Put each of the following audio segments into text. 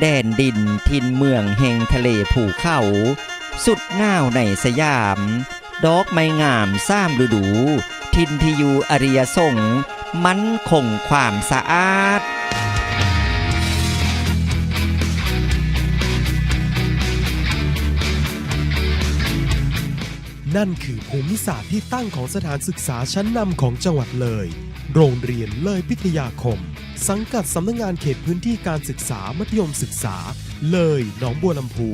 แดนดินทินเมืองแห่งทะเลภูเขา สุดง่าวในสยาม ดอกไม้งามซ้ามฤดู ทินที่อยู่อริยสงมันคงความสะอาดนั่นคือภูมิศาสตร์ที่ตั้งของสถานศึกษาชั้นนำของจังหวัดเลย โรงเรียนเลยพิทยาคม สังกัดสำนักงงานเขตพื้นที่การศึกษามัธยมศึกษา เลยหนองบัวลำพู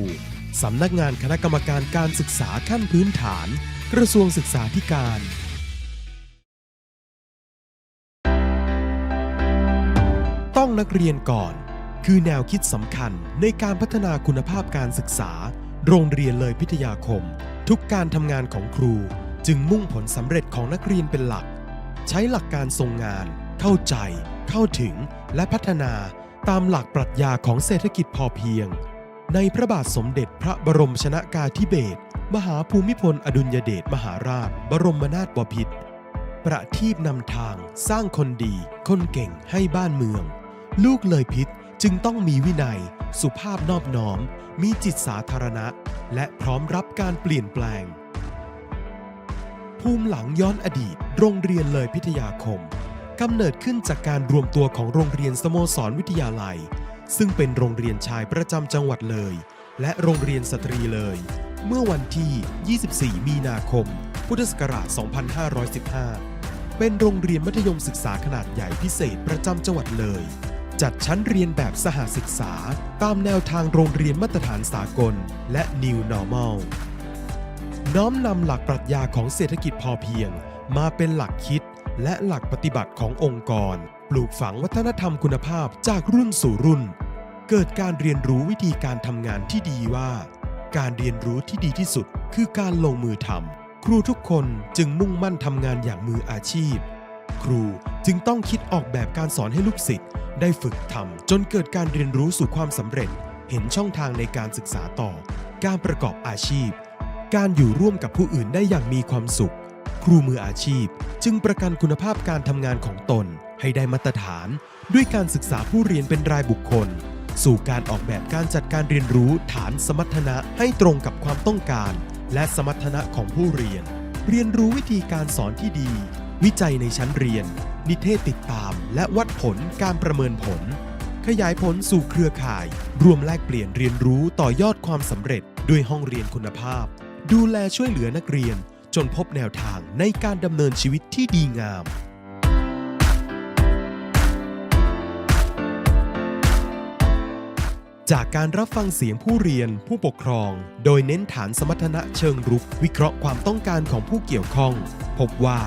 สำนักงานคณะกรรมการการศึกษาขั้นพื้นฐาน กระทรวงศึกษาธิการ ต้องนักเรียนก่อน คือแนวคิดสำคัญในการพัฒนาคุณภาพการศึกษา โรงเรียนเลยพิทยาคม ทุกการทำงานของครู จึงมุ่งผลสำเร็จของนักเรียนเป็นหลัก ใช้หลักการทรงงาน เข้าใจ เข้าถึง และพัฒนาตามหลักปรัชญาของเศรษฐกิจพอเพียง ในพระบาทสมเด็จพระบรมชนากาธิเบศรมหาภูมิพลอดุลยเดชมหาราช บรมนาถบพิตรประทีปนำทางสร้างคนดี คนเก่งให้บ้านเมือง ลูกเลยพิษจึงต้องมีวินัย สุภาพนอบน้อม มีจิตสาธารณะ และพร้อมรับการเปลี่ยนแปลง ภูมิหลังย้อนอดีต โรงเรียนเลยพิทยาคมกำเนิดขึ้นจากการรวมตัวของโรงเรียนสโมสรวิทยาลัย ซึ่งเป็นโรงเรียนชายประจำจังหวัดเลย และโรงเรียนสตรีเลย เมื่อวันที่ 24 มีนาคม พุทธศักราช 2515 เป็นโรงเรียนมัธยมศึกษาขนาดใหญ่พิเศษประจำจังหวัดเลย จัดชั้นเรียนแบบสหศึกษา ตามแนวทางโรงเรียนมาตรฐานสากล และ New Normal น้อมนำหลักปรัชญาของเศรษฐกิจพอเพียง มาเป็นหลักคิดและหลักปฏิบัติขององค์กร ปลูกฝังวัฒนธรรมคุณภาพจากรุ่นสู่รุ่น เกิดการเรียนรู้วิธีการทำงานที่ดีว่า การเรียนรู้ที่ดีที่สุดคือการลงมือทำครูทุกคนจึงมุ่งมั่นทำงานอย่างมืออาชีพ ครูจึงต้องคิดออกแบบการสอนให้ลูกศิษย์ได้ฝึกทำจนเกิดการเรียนรู้สู่ความสำเร็จ เห็นช่องทางในการศึกษาต่อ การประกอบอาชีพ การอยู่ร่วมกับผู้อื่นได้อย่างมีความสุข ครูมืออาชีพจึงประกันคุณภาพการทำงานของตนให้ได้มาตรฐาน ด้วยการศึกษาผู้เรียนเป็นรายบุคคล สู่การออกแบบการจัดการเรียนรู้ฐานสมรรถนะให้ตรงกับความต้องการ และสมรรถนะของผู้เรียน เรียนรู้วิธีการสอนที่ดี วิจัยในชั้นเรียน นิเทศติดตาม และวัดผลการประเมินผล ขยายผลสู่เครือข่าย รวมแลกเปลี่ยนเรียนรู้ต่อยอดความสำเร็จด้วยห้องเรียนคุณภาพ ดูแลช่วยเหลือนักเรียน จนพบแนวทางในการดำเนินชีวิตที่ดีงาม จากการรับฟังเสียงผู้เรียนผู้ปกครอง โดยเน้นฐานสมรรถนะเชิงรุก วิเคราะห์ความต้องการของผู้เกี่ยวข้อง พบว่า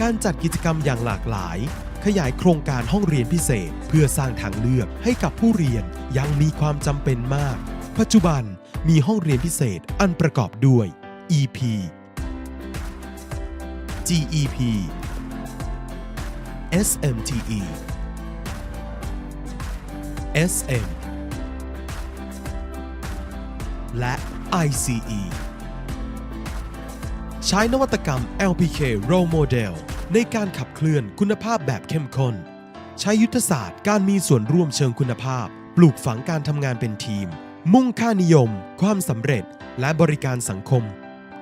การจัดกิจกรรมอย่างหลากหลาย ขยายโครงการห้องเรียนพิเศษ เพื่อสร้างทางเลือกให้กับผู้เรียนยังมีความจำเป็นมาก ปัจจุบันมีห้องเรียนพิเศษอันประกอบด้วย EP GEP SMTE SM และ ICE ใช้นวัตกรรม LPK Role Model ในการขับเคลื่อนคุณภาพแบบเข้มข้น ใช้ยุทธศาสตร์การมีส่วนร่วมเชิงคุณภาพ ปลูกฝังการทำงานเป็นทีม มุ่งค่านิยม ความสำเร็จ และบริการสังคม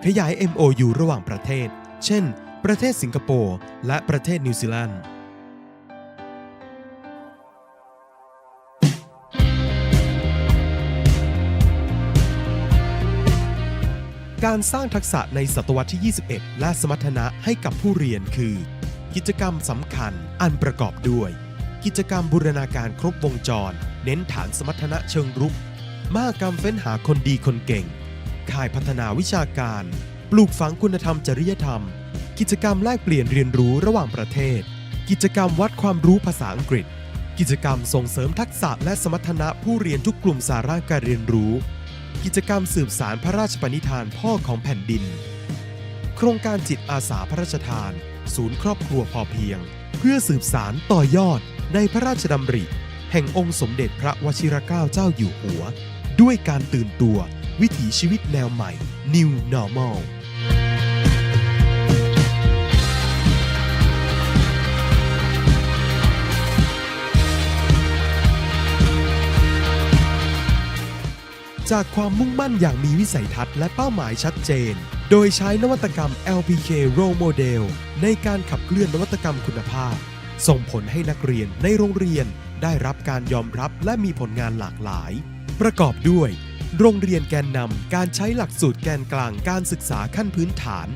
ขยาย MOU ระหว่างประเทศ เช่น ประเทศสิงคโปร์ และประเทศนิวซีแลนด์การสร้างทักษะในศตวรรษที่ 21 และสมรรถนะให้กับผู้เรียนคือ กิจกรรมสำคัญอันประกอบด้วย กิจกรรมบูรณาการครบวงจร เน้นฐานสมรรถนะเชิงรุกมากกรรมเฟ้นหาคนดีคนเก่ง ค่ายพัฒนาวิชาการ ปลูกฝังคุณธรรมจริยธรรม กิจกรรมแลกเปลี่ยนเรียนรู้ระหว่างประเทศ กิจกรรมวัดความรู้ภาษาอังกฤษ กิจกรรมส่งเสริมทักษะและสมรรถนะผู้เรียนทุกกลุ่มสาระการเรียนรู้ กิจกรรมสืบสารพระราชปณิธานพ่อของแผ่นดิน โครงการจิตอาสาพระราชทาน ศูนย์ครอบครัวพอเพียง เพื่อสืบสารต่อยอดในพระราชดำริ แห่งองค์สมเด็จพระวชิรเกล้าเจ้าอยู่หัว ด้วยการตื่นตัว วิถีชีวิตแนวใหม่ New Normal จากความมุ่งมั่นอย่างมีวิสัยทัศน์และเป้าหมายชัดเจน โดยใช้นวัตกรรม LPK Role Model ในการขับเคลื่อนนวัตกรรมคุณภาพ ส่งผลให้นักเรียนในโรงเรียนได้รับการยอมรับและมีผลงานหลากหลาย ประกอบด้วย โรงเรียนแกนนำการใช้หลักสูตรแกนกลางการศึกษาขั้นพื้นฐาน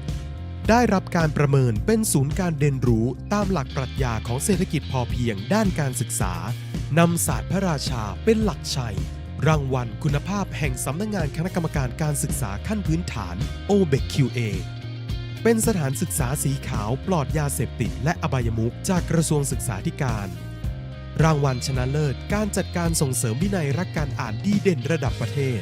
ได้รับการประเมินเป็นศูนย์การเรียนรู้ตามหลักปรัชญาของเศรษฐกิจพอเพียงด้านการศึกษานำศาสตร์พระราชาเป็นหลักชัย รางวัลคุณภาพแห่งสำนักงานคณะกรรมการการศึกษาขั้นพื้นฐาน OBEQ-QA เป็นสถานศึกษาสีขาวปลอดยาเสพติดและอบายมุขจากกระทรวงศึกษาธิการ รางวัลชนะเลิศ การจัดการส่งเสริมวินัยรักการอ่านดีเด่นระดับประเทศ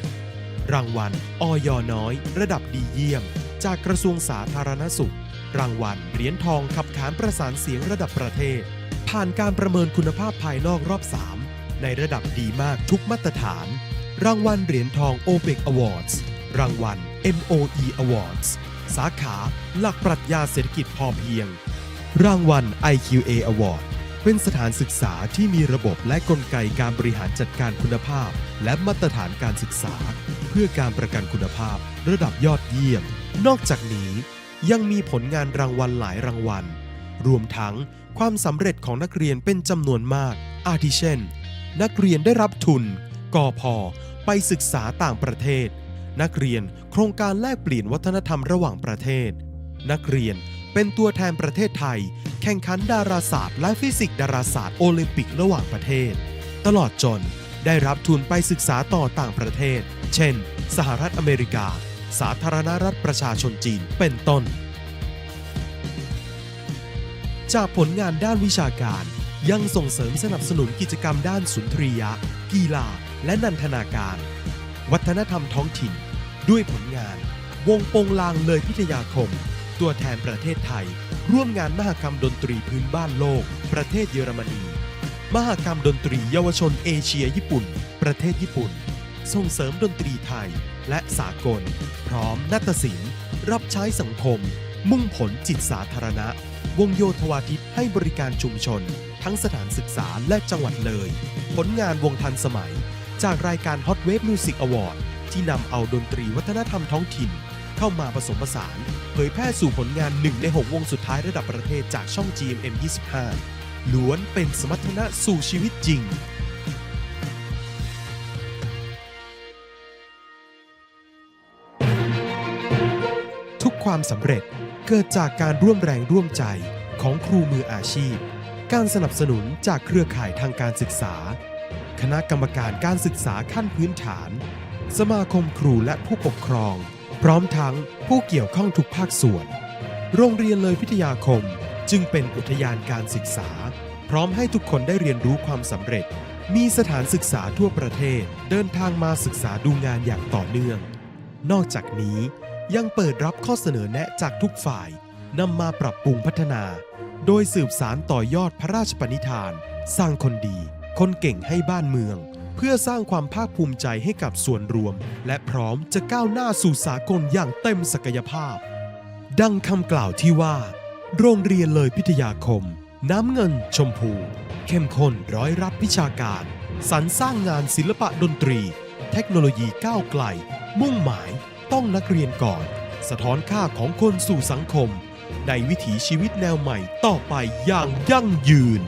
รางวัลออยน้อย ระดับดีเยี่ยม จากกระทรวงสาธารณสุข รางวัลเหรียญทองขับขานประสานเสียงระดับประเทศ ผ่านการประเมินคุณภาพภายนอกรอบ 3 ในระดับดีมากทุกมาตรฐาน รางวัลเหรียญทอง OPEC Awards รางวัล MOE Awards สาขา หลักปรัชญาเศรษฐกิจพอเพียง รางวัล IQA Award เป็นสถานศึกษาที่มีระบบและกลไกการบริหารจัดการคุณภาพ และมาตรฐานการศึกษา เพื่อการประกันคุณภาพ ระดับยอดเยี่ยม นอกจากนี้ ยังมีผลงานรางวัลหลายรางวัล รวมทั้งความสำเร็จของนักเรียนเป็นจำนวนมาก อาทิเช่น นักเรียนได้รับทุน กอพอไปศึกษาต่างประเทศ นักเรียนโครงการแลกเปลี่ยนวัฒนธรรมระหว่างประเทศ นักเรียน เป็นตัวแทนประเทศไทย แข่งขันดาราศาสตร์ และฟิสิกส์ดาราศาสตร์โอลิมปิกระหว่างประเทศ ตลอดจนได้รับทุนไปศึกษาต่อต่างประเทศ เช่น สหรัฐอเมริกา สาธารณรัฐประชาชนจีนเป็นต้น จากผลงานด้านวิชาการยังส่งเสริมสนับสนุนกิจกรรมด้านสุนทรียะ กีฬา และนันทนาการ วัฒนธรรมท้องถิ่น ด้วยผลงาน วงโปงลางเลยพิทยาคม ตัวแทนประเทศไทย ร่วมงานมหกรรมดนตรีพื้นบ้านโลก ประเทศเยอรมนี มหกรรมดนตรีเยาวชนเอเชียญี่ปุ่น ประเทศญี่ปุ่น ส่งเสริมดนตรีไทยและสากล พร้อมนาฏศิลป์ รับใช้สังคม มุ่งผลจิตสาธารณะ วงโยธวาทิตให้บริการชุมชน ทั้งสถานศึกษาและจังหวัดเลย ผลงานวงทันสมัย จากรายการ Hot Wave Music Award ที่นำเอาดนตรีวัฒนธรรมท้องถิ่น เข้ามาผสมผสาน เผยแพร่สู่ผลงานหนึ่งใน 6 วงสุดท้ายระดับประเทศจากช่อง GMM 25 ล้วนเป็นสมรรถนะสู่ชีวิตจริง ทุกความสำเร็จเกิดจากการร่วมแรงร่วมใจของครูมืออาชีพ การสนับสนุนจากเครือข่ายทางการศึกษา คณะกรรมการการศึกษาขั้นพื้นฐาน สมาคมครูและผู้ปกครอง พร้อมทั้งผู้เกี่ยวข้องทุกภาคส่วน โรงเรียนเลยพิทยาคมจึงเป็นอุทยานการศึกษา พร้อมให้ทุกคนได้เรียนรู้ความสำเร็จ มีสถานศึกษาทั่วประเทศเดินทางมาศึกษาดูงานอย่างต่อเนื่อง นอกจากนี้ยังเปิดรับข้อเสนอแนะจากทุกฝ่ายนำมาปรับปรุงพัฒนา โดยสืบสารต่อยอดพระราชปณิธาน สร้างคนดี คนเก่งให้บ้านเมือง เพื่อสร้างความภาคภูมิใจให้กับส่วนรวม และพร้อมจะก้าวหน้าสู่สากลอย่างเต็มศักยภาพ ดังคำกล่าวที่ว่า โรงเรียนเลยพิทยาคม น้ำเงินชมพู เข้มข้นร้อยรับวิชาการ สรรสร้างงานศิลปะดนตรี เทคโนโลยีก้าวไกล มุ่งหมายต้องนักเรียนก่อน สะท้อนค่าของคนสู่สังคม ในวิถีชีวิตแนวใหม่ต่อไปอย่างยั่งยืน